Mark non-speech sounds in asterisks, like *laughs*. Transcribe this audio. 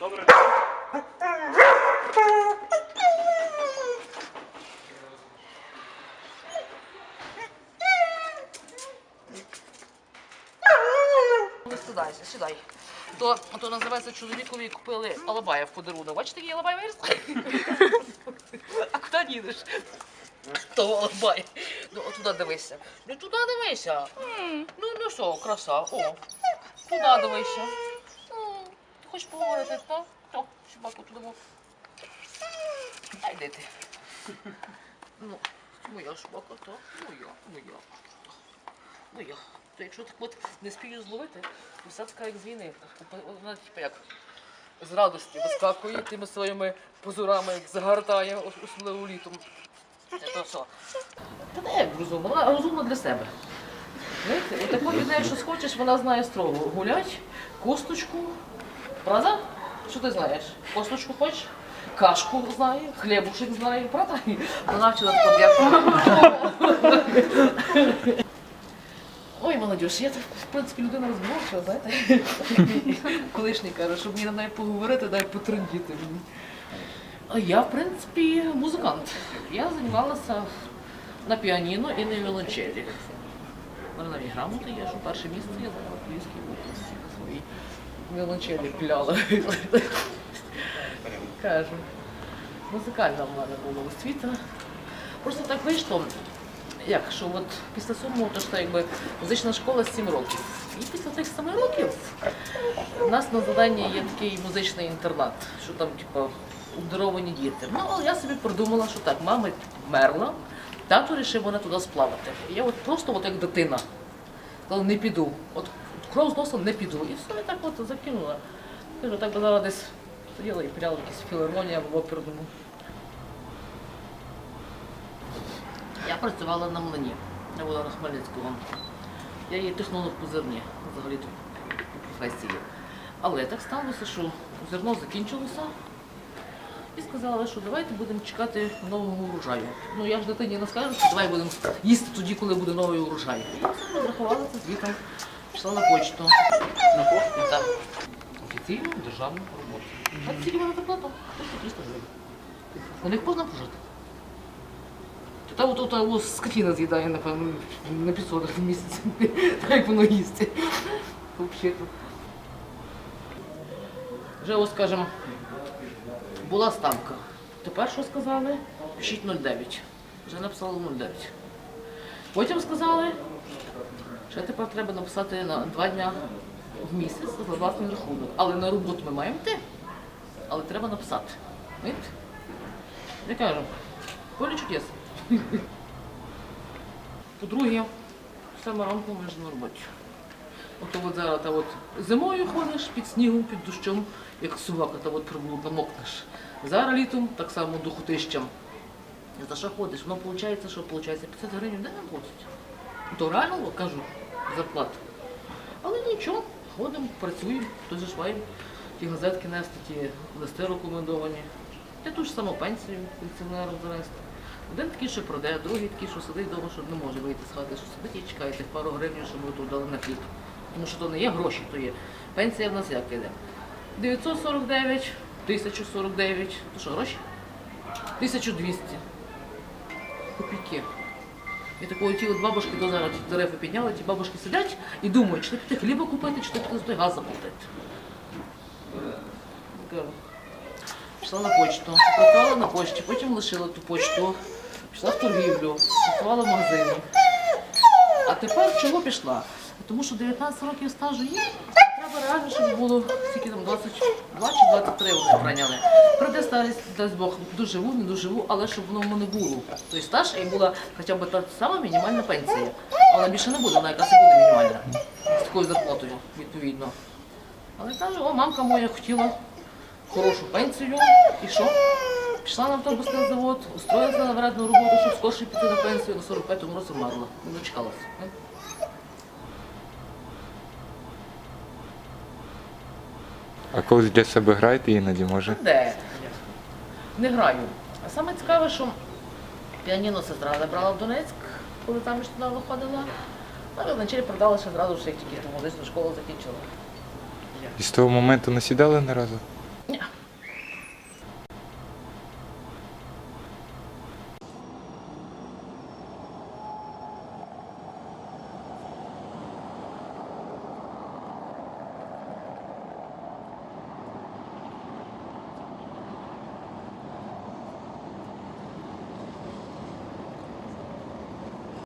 Добре. Сідай, сідай. То, то називається чоловікові купили алабая в подарунок. Бачите, який алабай виріс? *laughs* А куди їдеш? То алабай. Ну, туди дивися. Ну туди дивися. Ну, ну що, краса. О, туди дивися. Хочеш поговорити? То, то, собаку туди. во. А йди ти. Ну, моя собака, то моя, моя. Моя. То якщо так от не спію зловити, то все така як з війни. Вона типу як з радості вискакує тими своїми позорами, як загортає, ос- особливо літом. Це що? Та не як розумна, вона розумна для себе. Знаєте, такої людини, що схочеш, вона знає строго. Гулять, косточку, правда? Що ти знаєш? Косточку хочеш? Кашку знає, хлібушек знає, правда? Вона вчила подяку. Ой, молодіж, я в принципі, людина розмовча, знаєте. Колишній каже, щоб мені на неї поговорити, дай потрендіти мені. А я, в принципі, музикант. Я займалася на піаніно і на віолончелі. У мене грамоти є, що перше місце я зайняла в Київській області на своїй віолончелі пляла. Кажу. Музикальна в мене була освіта. Просто так вийшло, як, що от після суму, то так, якби музична школа 7 років. І після тих 7 років у нас на заданні є такий музичний інтернат, що там, типу, обдаровані діти. Ну, але я собі придумала, що так, мама вмерла, тато вирішив мене туди сплавати. І я от просто от як дитина. Сказала, не піду. От кров з носа не піду. І все, і так от закинула. Кажу, так би десь сиділа і піряла якісь філармонії або оперному. Я працювала на млині, я була на Хмельницького. Я є технолог по зерні, взагалі по професії. Але так сталося, що зерно закінчилося. І сказали, що давайте будемо чекати нового урожаю. Ну я ж дитині не скажу, що давай будемо їсти тоді, коли буде новий урожай. І я все розрахувала це звітом, пішла на почту. На пошту, так. Офіційну державну роботу. А скільки вона зарплата? 300 гривень. У них можна прожити. Та от от, от скотина з'їдає, напевно, на 500 в місяць. *laughs* Так як воно їсти. Взагалі-то. Вже ось, скажімо, була ставка. Тепер що сказали? Пишіть 0,9. Вже написали 0,9. Потім сказали, що тепер треба написати на два дня в місяць за власний рахунок. Але на роботу ми маємо йти. Але треба написати. Знаєте? Я кажу, поле чудес. По-друге, саме ранку ми ж на роботі. Ото от зараз та от зимою ходиш під снігом, під дощом, як собака, та от приблудно мокнеш. Зараз літом так само духотищем. За що ходиш? Воно виходить, що виходить 50 гривень де нам платять. Реально кажу, зарплата. Але нічого, ходимо, працюємо, то зашиваємо ті газетки нести, ті листи рекомендовані. Я ту ж саму пенсію пенсіонеру занести. Один такий, що продає, другий такий, що сидить вдома, що не може вийти з хати, що сидить і чекає тих пару гривень, щоб ми тут дали на хліб. Тому що то не є гроші, то є. Пенсія в нас як іде? 949, 1049, то що, гроші? 1200. Копійки. І такої ті от бабушки до зараз тарифи підняли, ті бабушки сидять і думають, чи піти хліба купити, чи піти той газ заплатити. Пішла на почту, працювала на почті, потім лишила ту почту, пішла в торгівлю, працювала в магазині. А тепер чого пішла? Тому що 19 років стажу є, реально, щоб було скільки там 22 чи 23 вони прийняли. Прийде старість, дасть Бог, доживу, не доживу, але щоб воно в мене було. Тобто стаж і була хоча б та сама мінімальна пенсія. А вона більше не буде, вона якраз і буде мінімальна. З такою зарплатою, відповідно. Але каже, о, мамка моя хотіла хорошу пенсію. І що? Пішла на автобусний завод, устроїлася на вредну роботу, щоб скорше піти на пенсію, на 45-му році вмерла. Не дочекалася. А колись для себе граєте іноді, може? Де? Не граю. А саме цікаве, що піаніно сестра забрала в Донецьк, коли там ще туди виходила. А вначалі продала ще зразу, ж, як тільки музичну школу закінчила. І з того моменту не сідали не разу?